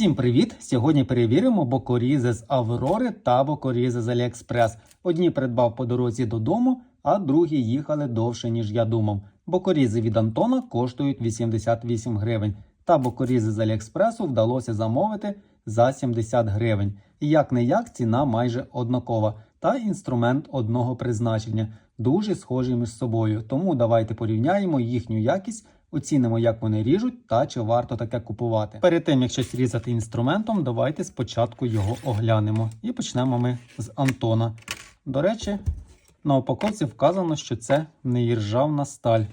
Всім привіт! Сьогодні перевіримо бокорізи з Аврори та бокорізи з Аліекспрес. Одні придбав по дорозі додому, а другі їхали довше, ніж я думав. Бокорізи від Антона коштують 88 гривень. Та бокорізи з Аліекспресу вдалося замовити за 70 гривень. І як не як ціна майже однакова. Та інструмент одного призначення, дуже схожі між собою. Тому давайте порівняємо їхню якість, оцінимо, як вони ріжуть та чи варто таке купувати. Перед тим як щось різати інструментом, давайте спочатку його оглянемо. І почнемо ми з Антона. До речі, на упаковці вказано, що це неіржавна сталь.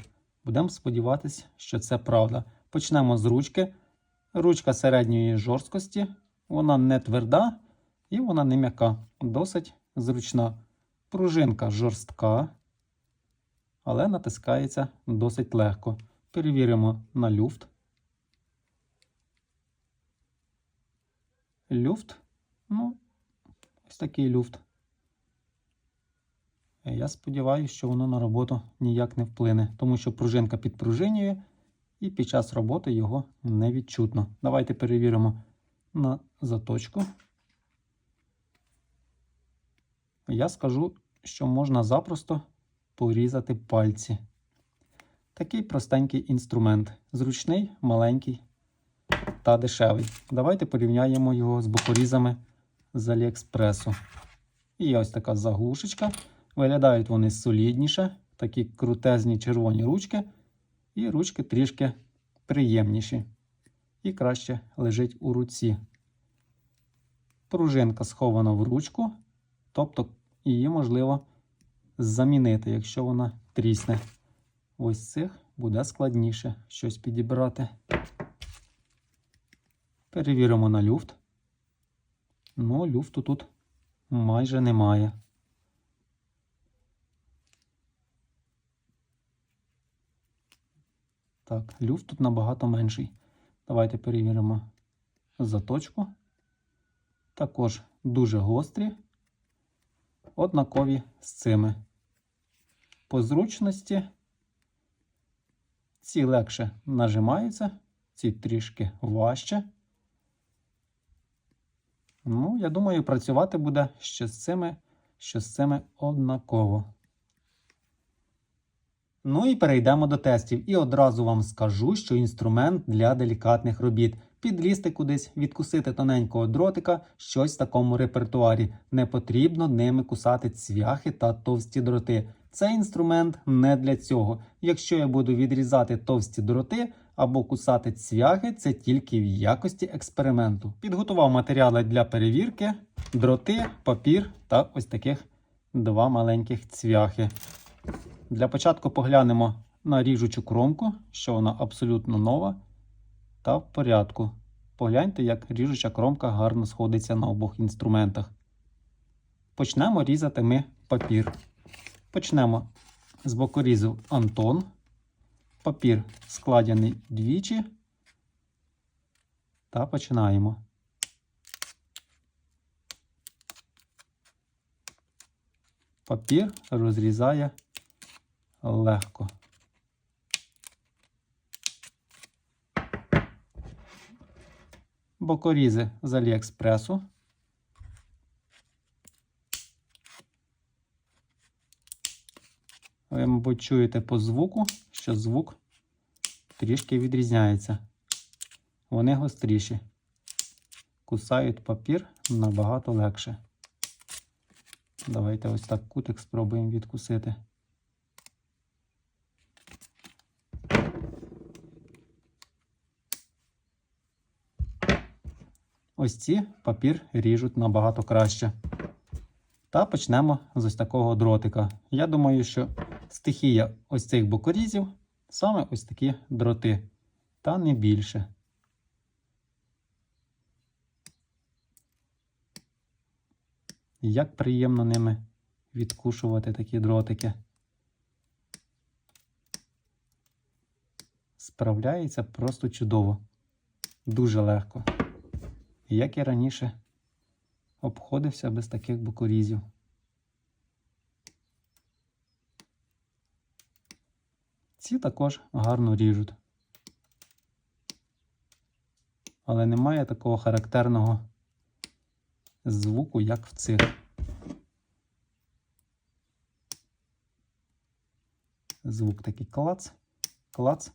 Будемо сподіватися, що це правда. Почнемо з ручки. Ручка середньої жорсткості, вона не тверда і вона не м'яка, досить зручна. Пружинка жорстка, але натискається досить легко. Перевіримо на люфт. Люфт. Ну, ось такий люфт. Я сподіваюся, що воно на роботу ніяк не вплине, тому що пружинка підпружинює і під час роботи його не відчутно. Давайте перевіримо на заточку. Я скажу, що можна запросто порізати пальці. Такий простенький інструмент. Зручний, маленький та дешевий. Давайте порівняємо його з бокорізами з Аліекспресу. І ось така заглушечка. Виглядають вони солідніше, такі крутезні червоні ручки. І ручки трішки приємніші. І краще лежить у руці. Пружинка схована в ручку, тобто її можливо замінити, якщо вона трісне. Ось цих буде складніше щось підібрати. Перевіримо на люфт. Ну, люфту тут майже немає. Так, люфт тут набагато менший. Давайте перевіримо заточку. Також дуже гострі, однакові з цими. По зручності ці легше нажимаються, ці трішки важче. Ну, я думаю, працювати буде ще з цими, що з цими однаково. Ну і перейдемо до тестів. І одразу вам скажу, що інструмент для делікатних робіт. Підлізти кудись, відкусити тоненького дротика, щось в такому репертуарі. Не потрібно ними кусати цвяхи та товсті дроти. Цей інструмент не для цього. Якщо я буду відрізати товсті дроти або кусати цвяхи, це тільки в якості експерименту. Підготував матеріали для перевірки, дроти, папір та ось таких два маленьких цвяхи. Для початку поглянемо на ріжучу кромку, що вона абсолютно нова та в порядку. Погляньте, як ріжуча кромка гарно сходиться на обох інструментах. Почнемо різати ми папір. Почнемо з бокорізу Антон. Папір складений двічі. Та починаємо. Папір розрізає легко. Бокорізи з Аліекспресу. Ви, мабуть, чуєте по звуку, що звук трішки відрізняється. Вони гостріші. Кусають папір набагато легше. Давайте ось так кутик спробуємо відкусити. Ось ці папір ріжуть набагато краще. Та почнемо з ось такого дротика. Я думаю, що стихія ось цих бокорізів саме ось такі дроти, та не більше. Як приємно ними відкушувати такі дротики. Справляється просто чудово, дуже легко. Як і раніше обходився без таких бокорізів. Ці також гарно ріжуть. але немає такого характерного звуку, як в цих. Звук такий клац, клац,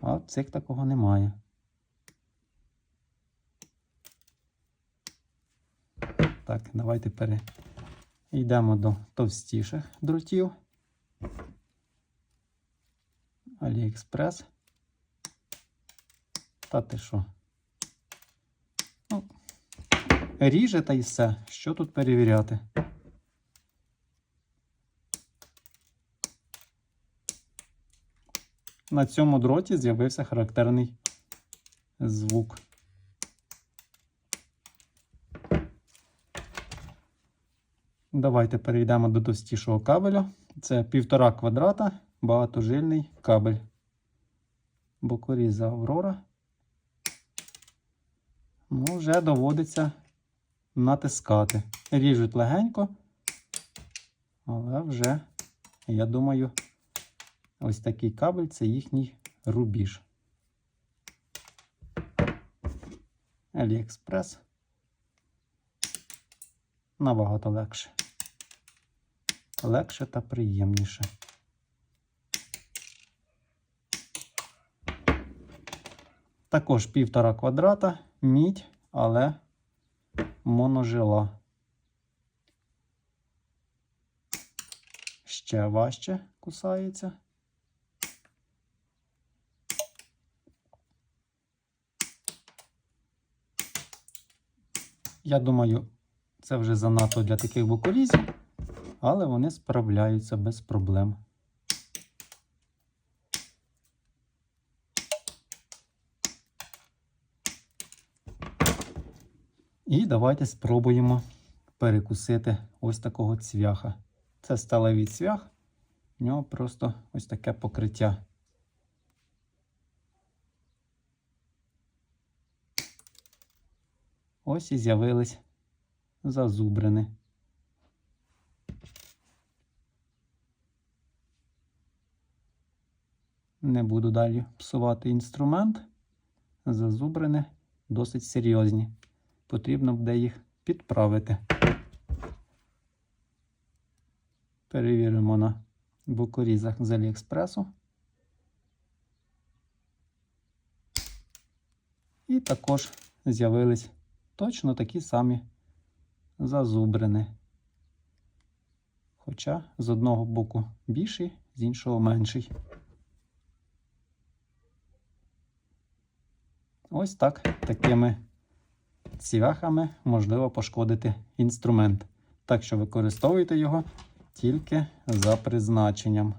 а в цих такого немає. Так, давайте перейдемо до товстіших дротів. Аліекспрес. Та ти що? Ну, ріже та й все. Що тут перевіряти? На цьому дроті з'явився характерний звук. Давайте перейдемо до товстішого кабеля. Це півтора квадрата, багатожильний кабель. Бокоріза Аврора. Ну, вже доводиться натискати. Ріжуть легенько, але вже, я думаю, ось такий кабель це їхній рубіж. Аліекспрес. Набагато легше. Легше та приємніше. Також півтора квадрата, мідь, але моножила. Ще важче кусається. Я думаю, це вже занадто для таких бокорізів, але вони справляються без проблем. І давайте спробуємо перекусити ось такого цвяха. Це сталевий цвях, в нього просто ось таке покриття. Ось і з'явились зазубрини. Не буду далі псувати інструмент. Зазубрини досить серйозні. Потрібно буде їх підправити. Перевіримо на бокорізах з Аліекспресу. І також з'явились точно такі самі зазубрини. Хоча з одного боку більший, з іншого менший. Ось так такими цвяхами можливо пошкодити інструмент. Так що використовуйте його тільки за призначенням.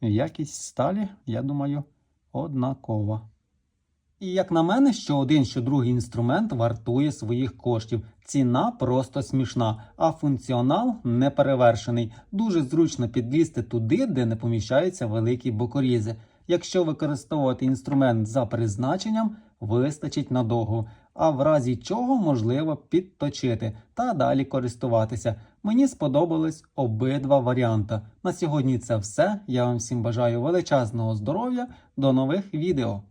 Якість сталі, я думаю, однакова. І як на мене, що один, що другий інструмент вартує своїх коштів. Ціна просто смішна, а функціонал неперевершений. Дуже зручно підлізти туди, де не поміщаються великі бокорізи. Якщо використовувати інструмент за призначенням, вистачить надовго, а в разі чого можливо підточити та далі користуватися. Мені сподобались обидва варіанти. На сьогодні це все. Я вам всім бажаю величезного здоров'я. До нових відео.